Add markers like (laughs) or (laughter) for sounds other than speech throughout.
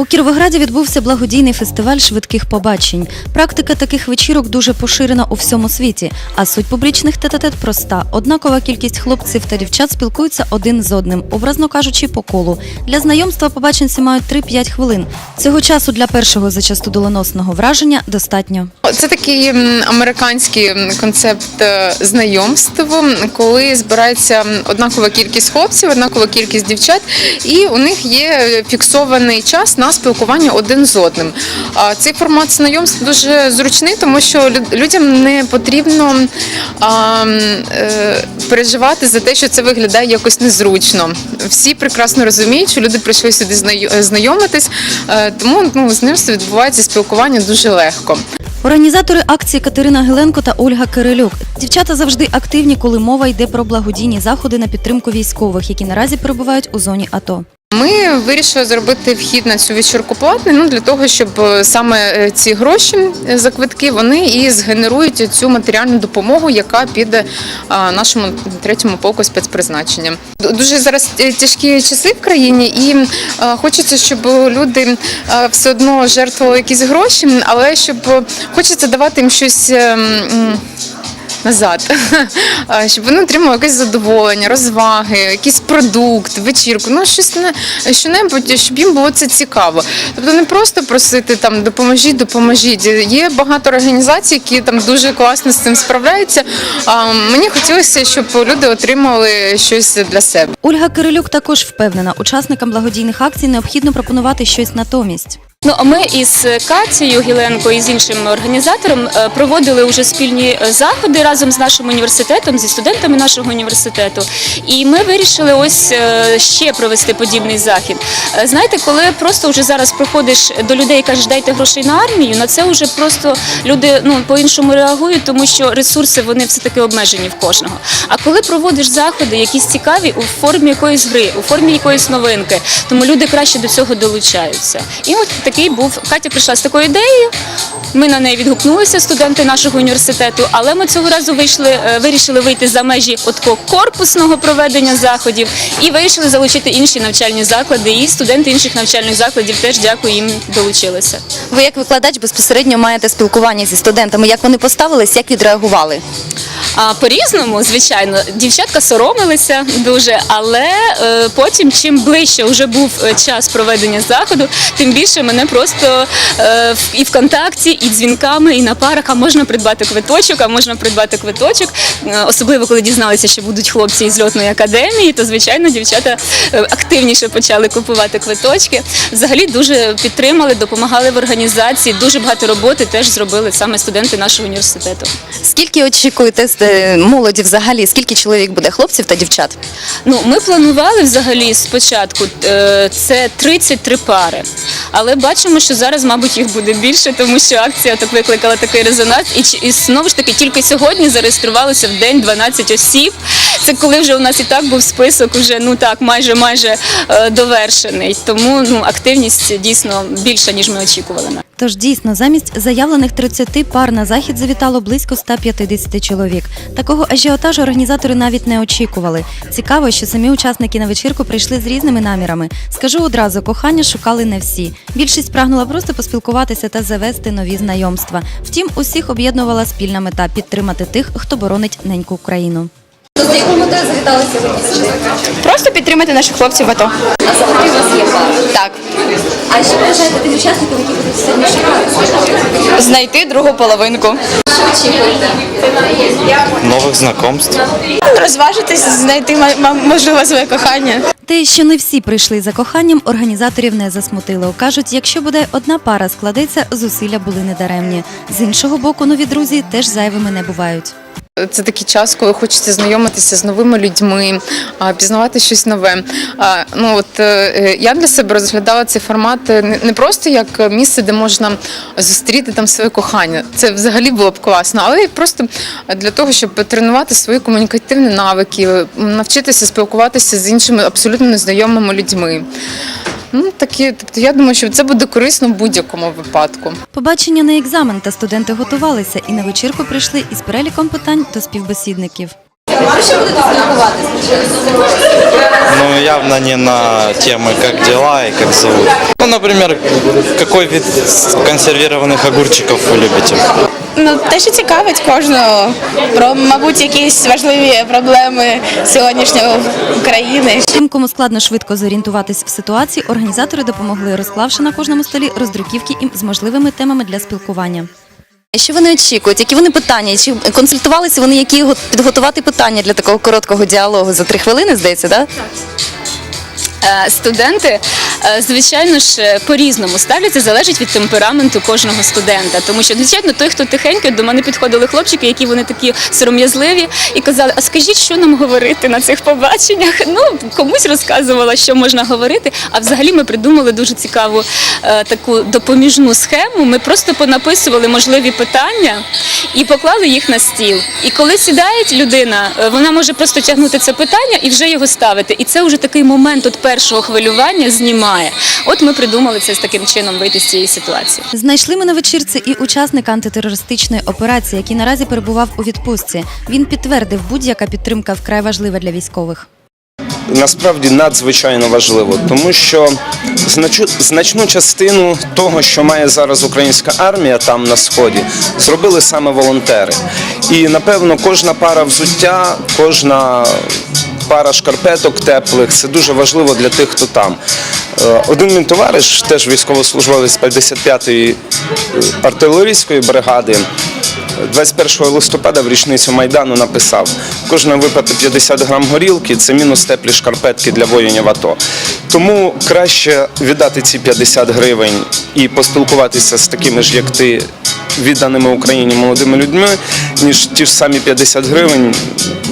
У Кіровограді відбувся благодійний фестиваль швидких побачень. Практика таких вечірок дуже поширена у всьому світі, а суть публічних тет-а-тет проста. Однакова кількість хлопців та дівчат спілкуються один з одним, образно кажучи, по колу. Для знайомства побаченці мають 3-5 хвилин. Цього часу для першого зачасту доленосного враження достатньо. Це такий американський концепт е, знайомства, коли збирається однакова кількість хлопців, однакова кількість дівчат, і у них є фіксований час на спілкування один з одним. А Цей формат знайомств дуже зручний, тому що людям не потрібно е, переживати за те, що це виглядає якось незручно. Всі прекрасно розуміють, що люди прийшли сюди знайомитись, е, тому ну, знайомство відбувається спілкування дуже легко. Організатори акції Катерина Геленко та Ольга Кирилюк. Дівчата завжди активні, коли мова йде про благодійні заходи на підтримку військових, які наразі перебувають у зоні АТО. Ми вирішили зробити вхід на цю вечірку платний, ну для того, щоб е, саме е, ці гроші за квитки вони і згенерують цю матеріальну допомогу, яка піде нашому третьому полку спецпризначення. Дуже зараз тяжкі часи в країні, і хочеться, щоб люди все одно жертвували якісь гроші, але щоб е, хочеться давати їм щось. Назад, (laughs) щоб вони отримали якесь задоволення, розваги, якийсь продукт, вечірку, ну щось не що-небудь, щоб їм було це цікаво. Тобто не просто просити там допоможіть, допоможіть. Є багато організацій, які там дуже класно з цим справляються. А мені хотілося, щоб люди отримали щось для себе. Ольга Кирилюк також впевнена, учасникам благодійних акцій необхідно пропонувати щось натомість. Ну, а ми із Катією Гіленко і з іншим організатором е, проводили вже спільні е, заходи разом з нашим університетом, зі студентами нашого університету. І ми вирішили ось е, ще провести подібний захід. Знаєте, коли просто вже зараз приходиш до людей і кажеш, дайте грошей на армію, на це вже просто люди ну по-іншому реагують, тому що ресурси вони все таки обмежені в кожного. А коли проводиш заходи, якісь цікаві у формі якоїсь гри, у формі якоїсь новинки, тому люди краще до цього долучаються. І от такий був Катя прийшла з такою ідеєю. Ми на неї відгукнулися, студенти нашого університету, але ми цього разу вийшли, е, вирішили вийти за межі такого корпусного проведення заходів і вирішили залучити інші навчальні заклади. І студенти інших навчальних закладів теж дякую їм долучилися. Ви як викладач безпосередньо маєте спілкування зі студентами. Як вони поставились, як відреагували? А по-різному, звичайно, дівчатка соромилися дуже, але е, потім, чим ближче вже був е, час проведення заходу, тим більше мене просто е, і контакті, і дзвінками, і на парах, а можна придбати квиточок, а можна придбати квиточок. Е, особливо, коли дізналися, що будуть хлопці із льотної академії, то звичайно дівчата активніше почали купувати квиточки. Взагалі дуже підтримали, допомагали в організації. Дуже багато роботи теж зробили саме студенти нашого університету. Скільки очікуєте молоді взагалі? Скільки чоловік буде хлопців та дівчат? Ну, ми планували взагалі спочатку е, це 33 пари, але бачимо, що зараз, мабуть, їх буде більше, тому що акція так викликала такий резонанс. І, і знову ж таки, тільки сьогодні зареєструвалося в день 12 осіб. Це коли вже у нас і так був список, уже ну так, майже майже е, довершений. Тому ну активність дійсно більша ніж ми очікували. Тож дійсно, замість заявлених 30 пар на захід завітало близько 150 чоловік. Такого ажіотажу організатори навіть не очікували. Цікаво, що самі учасники на вечірку прийшли з різними намірами. Скажу одразу, кохання шукали не всі. Більшість прагнула просто поспілкуватися та завести нові знайомства. Втім, усіх об'єднувала спільна мета підтримати тих, хто боронить неньку Україну. З якою метою завітали сьогодні? Просто підтримати наших хлопців в АТО. А взагалі у вас є? Так, А що бажаєте тим учасникам, які будуть сьогодні шукати? знайти другу половинку. Що очікуєте? новых знакомств. Розважитись, знайти можливо своє кохання. Те, що не всі прийшли за коханням, організаторів не засмутило. Кажуть, якщо бодай одна пара складеться, зусилля були недаремні. З іншого боку, нові друзі теж зайвими не бувають. Це такий час, коли хочеться знайомитися з новими людьми, пізнавати щось нове. Ну от е, я для себе розглядала цей формат не- просто як місце, де можна зустріти там своє кохання. Це взагалі було б класно, але просто для того, щоб тренувати свої комунікативні навики, навчитися спілкуватися з іншими абсолютно незнайомими людьми. Ну такі, тобто я думаю, що це буде корисно в будь-якому випадку. Побачення на екзамен та студенти готувалися і на вечірку прийшли із переліком питань до співбесідників. Про що будете спілкуватися? Ну, явно не на темы, как дела и как зовут. Ну, например, какой вид консервированных огурчиков вы любите? Ну, те, що цікавить кожного, про, мабуть, якісь важливі проблеми сьогоднішньої України. Тим, кому складно швидко зорієнтуватись в ситуації, організатори допомогли, розклавши на кожному столі роздруківки ім з можливими темами для спілкування. Що вони очікують? Які вони питання? Чи консультувалися вони, які го- підготувати питання для такого короткого діалогу за три хвилини, здається, так? Е, Студенти, е, звичайно ж, е, по-різному ставляться, залежить від темпераменту кожного студента. Тому що, звичайно, той, хто тихенький, до мене підходили хлопчики, які вони такі сором'язливі, і казали: а скажіть, що нам говорити на цих побаченнях? Ну, комусь розказувала, що можна говорити. А взагалі ми придумали дуже цікаву е, таку допоміжну схему. Ми просто понаписували можливі питання і поклали їх на стіл. І коли сідає людина, е, вона може просто тягнути це питання і вже його ставити. І це вже такий момент от першого хвилювання знімає. От ми придумали це з таким чином вийти з цієї ситуації. Знайшли ми на вечірці і учасника антитерористичної операції, який наразі перебував у відпустці. Він підтвердив, будь-яка підтримка вкрай важлива для військових. насправді надзвичайно важливо, тому що значну частину того, що має зараз українська армія там на сході, зробили саме волонтери. І напевно кожна пара взуття, кожна пара шкарпеток теплих це дуже важливо для тих, хто там. Е, Один мій товариш, теж військовослужбовець 55-ї артилерійської бригади. 21 листопада в річницю Майдану написав, кожна випити 50 грам горілки це мінус теплі шкарпетки для воїнів АТО. Тому краще віддати ці 50 гривень і поспілкуватися з такими ж, як ти, відданими Україні молодими людьми, ніж ті ж самі 50 гривень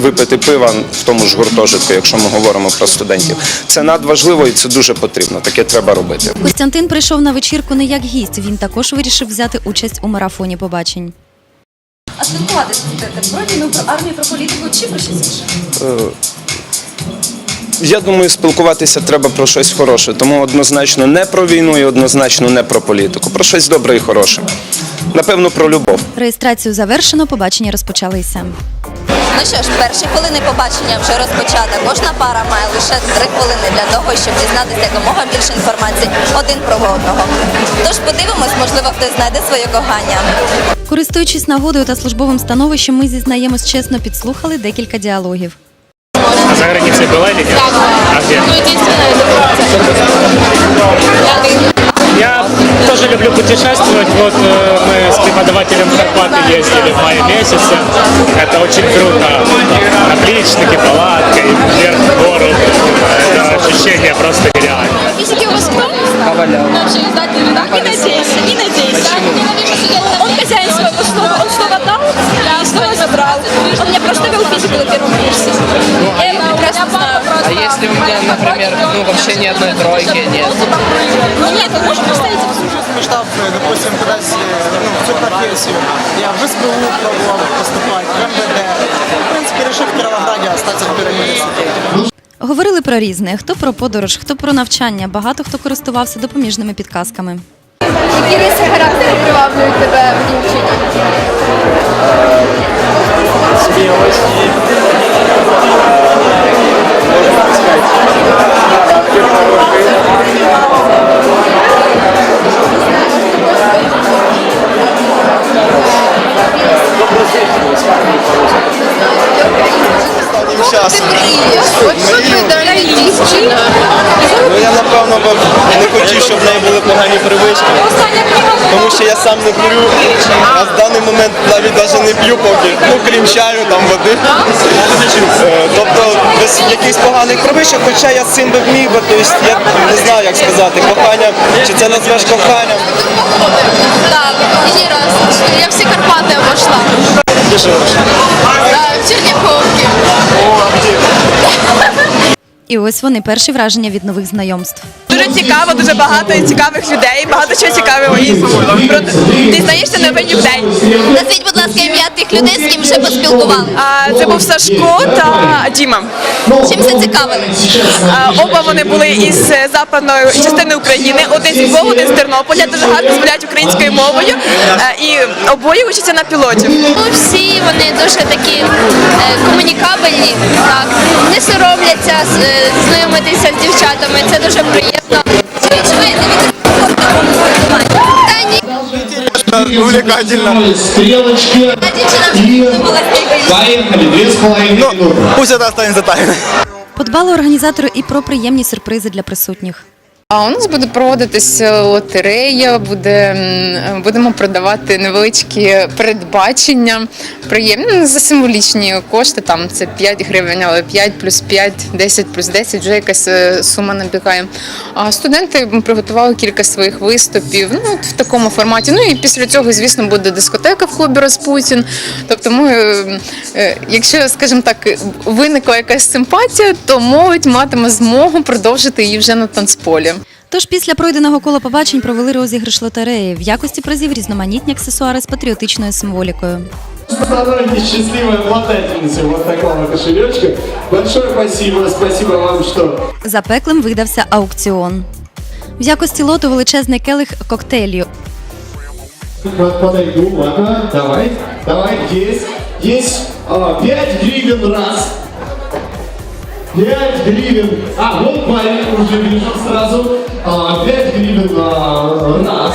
випити пива в тому ж гуртожитку, якщо ми говоримо про студентів. Це надважливо і це дуже потрібно. Таке треба робити. Костянтин прийшов на вечірку не як гість. Він також вирішив взяти участь у марафоні побачень. А спілкуватися будете про війну, про армію, про політику чи про щось інше? Я думаю, спілкуватися треба про щось хороше, тому однозначно не про війну і однозначно не про політику, про щось добре і хороше. Напевно, про любов. Реєстрацію завершено, побачення розпочалися. Ну що ж, перші хвилини побачення вже розпочато. Кожна пара має лише три хвилини для того, щоб дізнатися якомога більше інформації один про одного. Тож подивимось, можливо, хтось знайде своє кохання. Користуючись нагодою та службовим становищем, ми зізнаємось чесно підслухали декілька діалогів. А за границей была или нет? А где? Я тоже люблю путешествовать. Вот э, мы с преподавателем Карпаты ездили в мае месяце. Это очень круто. Отличники, палатка, и вверх в гору. Это ощущение просто нереальное. Физики у вас кто? Коваляв. Вообще издатель, да? Не надейся, не надейся. Он хозяин своего слова, он слово дал, и слово забрал. Он мне просто вел физику на первом курсе. Я его прекрасно знаю. А если у меня, например, ну вообще ни одной тройки нет? Ну нет, он может поставить масштаб, допустим, кудись ну, в цю професію. Я в СБУ пробував поступати, в МВД. В принципі, вирішив в Кіровограді остатися в університеті. Говорили про різне: хто про подорож, хто про навчання. Багато хто користувався допоміжними підказками. Які риси характеру приваблюють тебе в дівчині? Часом. От що ти дівчина? Ну я напевно не хотів, щоб в неї були погані привички. Тому що я сам не курю, а в даний момент навіть навіть не п'ю поки, ну крім чаю, там води. Е, Тобто без якихось поганих привичок, хоча я з цим би вміг, би, тобто я не знаю, як сказати, кохання, чи це назвеш коханням. Так, иди раз. Я все Карпаты обошла. Ти що? Да, в. І ось вони перші враження від нових знайомств. Дуже цікаво, дуже багато цікавих людей, багато чого цікавого. І про- дізнаєшся нових людей. Назвіть, будь ласка, ім'я тих людей, з ким вже поспілкували? А, це був Сашко та Діма. Чим зацікавили? А, оба вони були із е, западної частини України. Один з Львова, один з Тернополя. Дуже гарно розмовляють українською мовою. Е, і обоє учаться на пілотів. Ну, всі вони дуже такі е, комунікабельні, так не соромляться знайомитися з дівчатами. Це дуже приємно. Увлекательно. Стрелочки. Поехали, две с половиной минуты. Пусть это останется тайной. Подбали організатори і про приємні сюрпризи для присутніх. А у нас буде проводитися лотерея, буде, будемо продавати невеличкі передбачення. Приємні ну, за символічні кошти. Там це 5 гривень, але 5 плюс 5, 10 плюс 10, вже якась е, сума набігає. А студенти приготували кілька своїх виступів ну, от в такому форматі. Ну і після цього, звісно, буде дискотека в клубі Распутін. Тобто, ми, е, е, якщо, скажімо так, виникла якась симпатія, то молодь матиме змогу продовжити її вже на танцполі. Тож після пройденого кола побачень провели розіграш лотереї в якості призів різноманітні аксесуари з патріотичною символікою. Поздравляйте, счастливая обладательница вот такого кошелечка. Большое спасибо, спасибо вам, что Запеклим видався аукціон. В якості лоту величезний келих коктейлю. Вот подойду, ладно, давай, давай, есть, есть, а, 5 гривен раз, 5 гривен, а, вот парень уже вижу сразу, а, 5 гривен а, раз,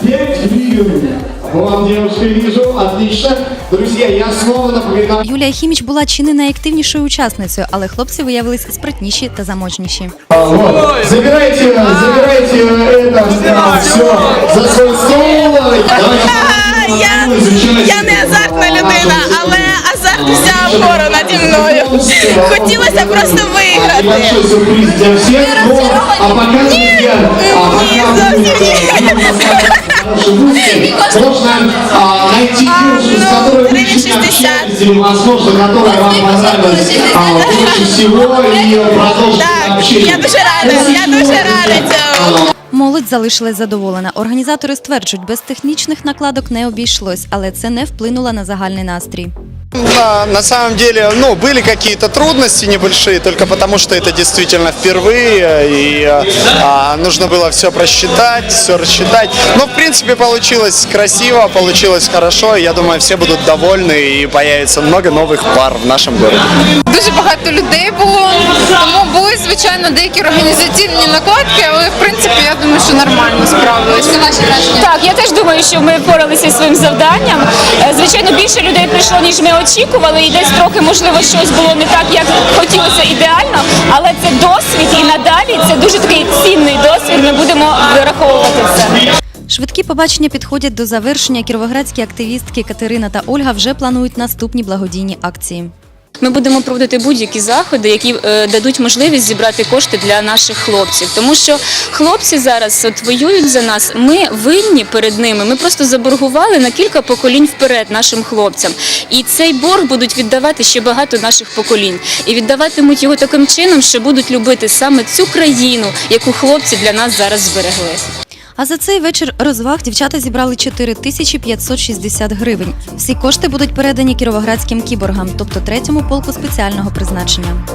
5 гривен, вам, девушка, вижу, отлично, друзья, я снова напоминаю, Юлія Хіміч була чи не найактивнішою учасницею, але хлопці виявились спритніші та заможніші. А, вот. Забирайте, забирайте это все за свой стол. Хотілося просто виграти. Большой сюрприз для всех. Ну, а пока, друзья, а пока можно а, найти девушку, с ну, которой вы гривен очень 60. общаетесь, или, возможно, которая вам понравилась больше всего, и продолжите общение. я дуже рада, я дуже рада цьому. Молодь залишилась задоволена. Організатори стверджують, без технічних накладок не обійшлось, але це не вплинуло на загальний настрій. Да, на самом деле, ну, были какие-то трудности небольшие, только потому что это действительно впервые, и а, нужно было все просчитать, все рассчитать. Но, в принципе, получилось красиво, получилось хорошо, и я думаю, все будут довольны, и появится много новых пар в нашем городе. Дуже багато людей було, тому були звичайно деякі організаційні накладки, але в принципі я думаю, що нормально справилися. Ваші враження? Так, я теж думаю, що ми впоралися зі своїм завданням. Е, Звичайно, більше людей прийшло, ніж ми очікували, і десь трохи можливо щось було не так, як хотілося ідеально. Але це досвід, і надалі це дуже такий цінний досвід. Ми будемо вираховувати це. Швидкі побачення підходять до завершення. Кіровоградські активістки Катерина та Ольга вже планують наступні благодійні акції. Ми будемо проводити будь-які заходи, які е, дадуть можливість зібрати кошти для наших хлопців. Тому що хлопці зараз от воюють за нас. Ми винні перед ними. Ми просто заборгували на кілька поколінь вперед нашим хлопцям. І цей борг будуть віддавати ще багато наших поколінь. І віддаватимуть його таким чином, що будуть любити саме цю країну, яку хлопці для нас зараз зберегли. А за цей вечір розваг дівчата зібрали 4560 гривень. Всі кошти будуть передані кіровоградським кіборгам, тобто третьому полку спеціального призначення.